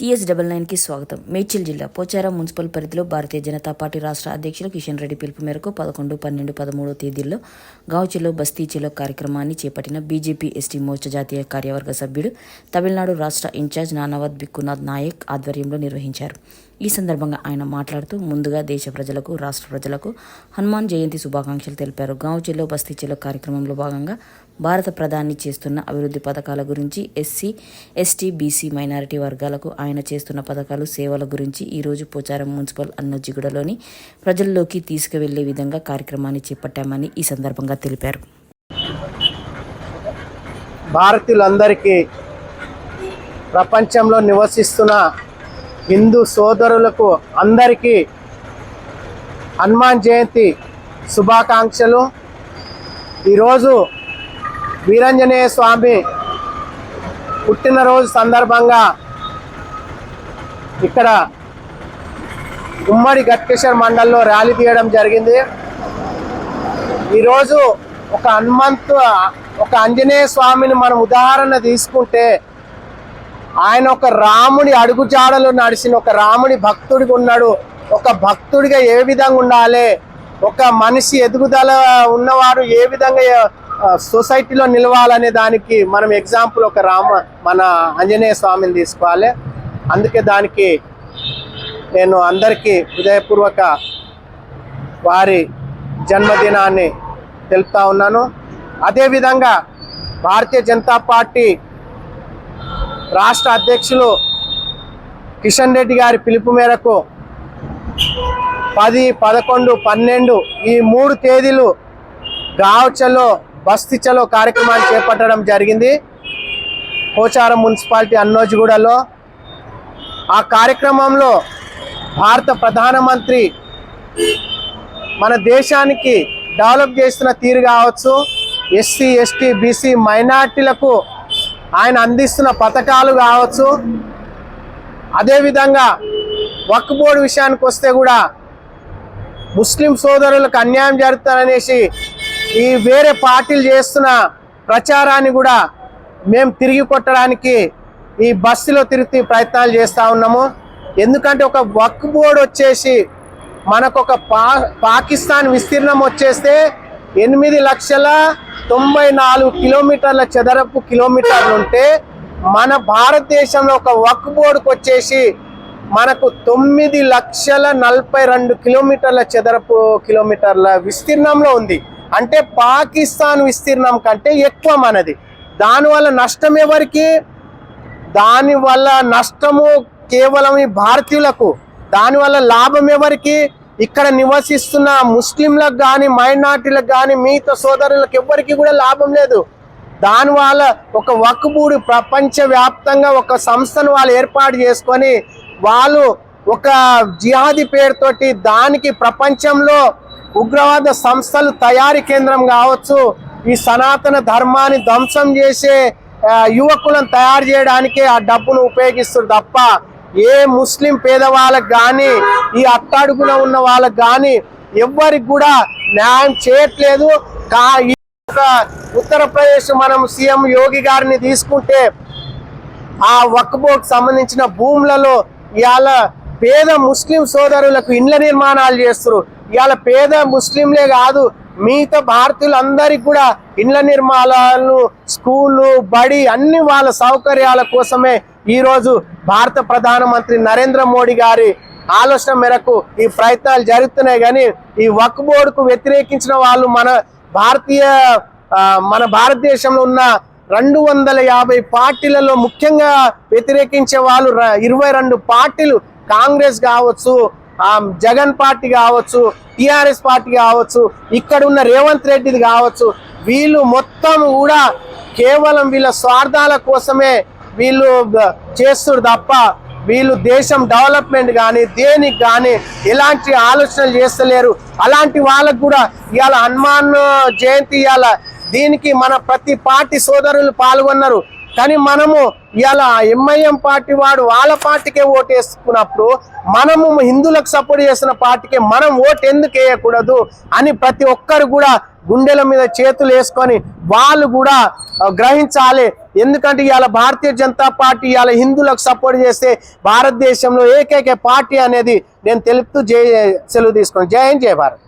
TS double నైన్కి స్వాగతం. మేడ్చల్ జిల్లా పోచారం మున్సిపల్ పరిధిలో భారతీయ జనతా పార్టీ రాష్ట్ర అధ్యక్షులు కిషన్ రెడ్డి పిలుపు మేరకు పదకొండు పన్నెండు పదమూడో తేదీల్లో గావ్ బస్తీచిలో బస్తీ కార్యక్రమాన్ని చేపట్టిన బీజేపీ ఎస్టీ మోర్చా జాతీయ కార్యవర్గ సభ్యుడు తమిళనాడు రాష్ట్ర ఇన్ఛార్జ్ నానావత్ బిక్కునాథ్ నాయక్ ఆధ్వర్యంలో నిర్వహించారు. ఈ సందర్భంగా ఆయన మాట్లాడుతూ ముందుగా దేశ ప్రజలకు రాష్ట్ర ప్రజలకు హనుమాన్ జయంతి శుభాకాంక్షలు తెలిపారు. గావ్ చెలో బస్తీ చెలో కార్యక్రమంలో భాగంగా భారత ప్రధాని చేస్తున్న అభివృద్ధి పథకాల గురించి ఎస్సీ ఎస్టీ బీసీ మైనారిటీ వర్గాలకు ఆయన చేస్తున్న పథకాలు సేవల గురించి ఈరోజు పోచారం మున్సిపల్ అన్నజిగూడలోని ప్రజల్లోకి తీసుకువెళ్ళే విధంగా కార్యక్రమాన్ని చేపట్టామని ఈ సందర్భంగా తెలిపారు. భారతీయులందరికీ ప్రపంచంలో నివసిస్తున్న హిందూ సోదరులకు అందరికీ హనుమాన్ జయంతి శుభాకాంక్షలు. ఈరోజు వీరంజనేయ స్వామి పుట్టినరోజు సందర్భంగా ఇక్కడ ఉమ్మడి గట్కేశ్వర్ మండల్లో ర్యాలీ తీయడం జరిగింది. ఈరోజు ఒక హనుమంతు ఒక ఆంజనేయ స్వామిని మనం ఉదాహరణ తీసుకుంటే ఆయన ఒక రాముడి అడుగుజాడలో నడిచిన ఒక రాముడి భక్తుడిగా ఉన్నాడు. ఒక భక్తుడిగా ఏ విధంగా ఉండాలి? ఒక మనిషి ఎదుగుదల ఉన్నవాడు ఏ విధంగా సొసైటీలో నిలవాలనే దానికి మనం ఎగ్జాంపుల్ ఒక రామ మన ఆంజనేయ స్వామిని తీసుకోవాలి. అందుకే దానికి నేను అందరికీ హృదయపూర్వక వారి జన్మదినాన్ని తెలుపుతా ఉన్నాను. అదేవిధంగా భారతీయ జనతా పార్టీ రాష్ట్ర అధ్యక్షులు కిషన్ రెడ్డి గారి పిలుపు మేరకు పది పదకొండు పన్నెండు ఈ మూడు తేదీలు గావచలో బస్తిచలో కార్యక్రమాలు చేపట్టడం జరిగింది. పోచారం మున్సిపాలిటీ అన్నోజిగూడలో ఆ కార్యక్రమంలో భారత ప్రధానమంత్రి మన దేశానికి డెవలప్ చేస్తున్న తీరు కావచ్చు. ఎస్సీ ఎస్టీ బీసీ మైనార్టీలకు ఆయన అందిస్తున్న పథకాలు కావచ్చు. అదేవిధంగా వక్ బోర్డు విషయానికి వస్తే కూడా ముస్లిం సోదరులకు అన్యాయం జరుగుతారనేసి ఈ వేరే పార్టీలు చేస్తున్న ప్రచారాన్ని కూడా మేము తిరిగి కొట్టడానికి ఈ బస్సులో తిరిగి ప్రయత్నాలు చేస్తూ ఉన్నాము. ఎందుకంటే ఒక వక్ బోర్డు వచ్చేసి మనకు ఒక పా పాకిస్తాన్ విస్తీర్ణం వచ్చేస్తే ఎనిమిది లక్షల తొంభై నాలుగు కిలోమీటర్ల చదరపు కిలోమీటర్లు ఉంటే మన భారతదేశంలో ఒక వక్ బోర్డుకు వచ్చేసి మనకు తొమ్మిది లక్షల నలభై రెండు కిలోమీటర్ల చదరపు కిలోమీటర్ల విస్తీర్ణంలో ఉంది. అంటే పాకిస్తాన్ విస్తీర్ణం కంటే ఎక్కువ మనది. దానివల్ల నష్టం ఎవరికి? దానివల్ల నష్టము కేవలం ఈ భారతీయులకు. దానివల్ల లాభం ఎవరికి? ఇక్కడ నివసిస్తున్న ముస్లింలకు కానీ మైనార్టీలకు కానీ మిగతా సోదరులకు ఎవ్వరికి కూడా లాభం లేదు. దానివల్ల ఒక వక్బూడి ప్రపంచవ్యాప్తంగా ఒక సంస్థను వాళ్ళు ఏర్పాటు చేసుకొని వాళ్ళు ఒక జిహాదీ పేరుతోటి దానికి ప్రపంచంలో ఉగ్రవాద సంస్థలు తయారీ కేంద్రం కావచ్చు ఈ సనాతన ధర్మాన్ని ధ్వంసం చేసే యువకులను తయారు చేయడానికి ఆ డబ్బును ఉపయోగిస్తారు తప్ప ఏ ముస్లిం పేదవాళ్ళకు కానీ ఈ అట్టడుగున ఉన్న వాళ్ళకు కానీ ఎవ్వరికి కూడా న్యాయం చేయట్లేదు. కా ఈ యొక్క ఉత్తరప్రదేశ్ మనం సీఎం యోగి గారిని తీసుకుంటే ఆ వక్బోక్ సంబంధించిన భూములలో ఇవాళ పేద ముస్లిం సోదరులకు ఇండ్ల నిర్మాణాలు చేస్తారు ఇవాళ పేద ముస్లింలే కాదు మిగతా భారతీయులందరికీ కూడా ఇండ్ల నిర్మాణాలు స్కూళ్ళు బడి అన్ని వాళ్ళ సౌకర్యాల కోసమే ఈరోజు భారత ప్రధానమంత్రి నరేంద్ర మోడీ గారి ఆలోచన మేరకు ఈ ప్రయత్నాలు జరుగుతున్నాయి. కానీ ఈ వక్ బోర్డుకు వ్యతిరేకించిన వాళ్ళు మన భారతీయ మన భారతదేశంలో ఉన్న రెండు వందల యాభై పార్టీలలో ముఖ్యంగా వ్యతిరేకించే వాళ్ళు ఇరవై రెండు పార్టీలు కాంగ్రెస్ కావచ్చు జగన్ పార్టీ కావచ్చు టిఆర్ఎస్ పార్టీ కావచ్చు ఇక్కడ ఉన్న రేవంత్ రెడ్డిది కావచ్చు వీళ్ళు మొత్తం కూడా కేవలం వీళ్ళ స్వార్థాల కోసమే వీళ్ళు చేస్తుడు తప్ప వీళ్ళు దేశం డెవలప్మెంట్ కానీ దేనికి కానీ ఎలాంటి ఆలోచనలు చేస్తలేరు. అలాంటి వాళ్ళకు కూడా ఇవాళ హనుమాన్ జయంతి ఇవాళ దీనికి మన ప్రతి పార్టీ సోదరులు పాల్గొన్నారు. కానీ మనము ఇలా ఎంఐఎం పార్టీ వాడు వాళ్ళ పార్టీకే ఓటు వేసుకున్నప్పుడు మనము హిందువులకు సపోర్ట్ చేసిన పార్టీకే మనం ఓటు ఎందుకు వేయకూడదు అని ప్రతి ఒక్కరు కూడా గుండెల మీద చేతులు వేసుకొని వాళ్ళు కూడా గ్రహించాలి. ఎందుకంటే ఇవాళ భారతీయ జనతా పార్టీ ఇవాళ హిందువులకు సపోర్ట్ చేస్తే భారతదేశంలో ఏకైక పార్టీ అనేది నేను తెలుపుతూ జై సెలవు తీసుకున్నాను. జై హింద్ జై భారత్.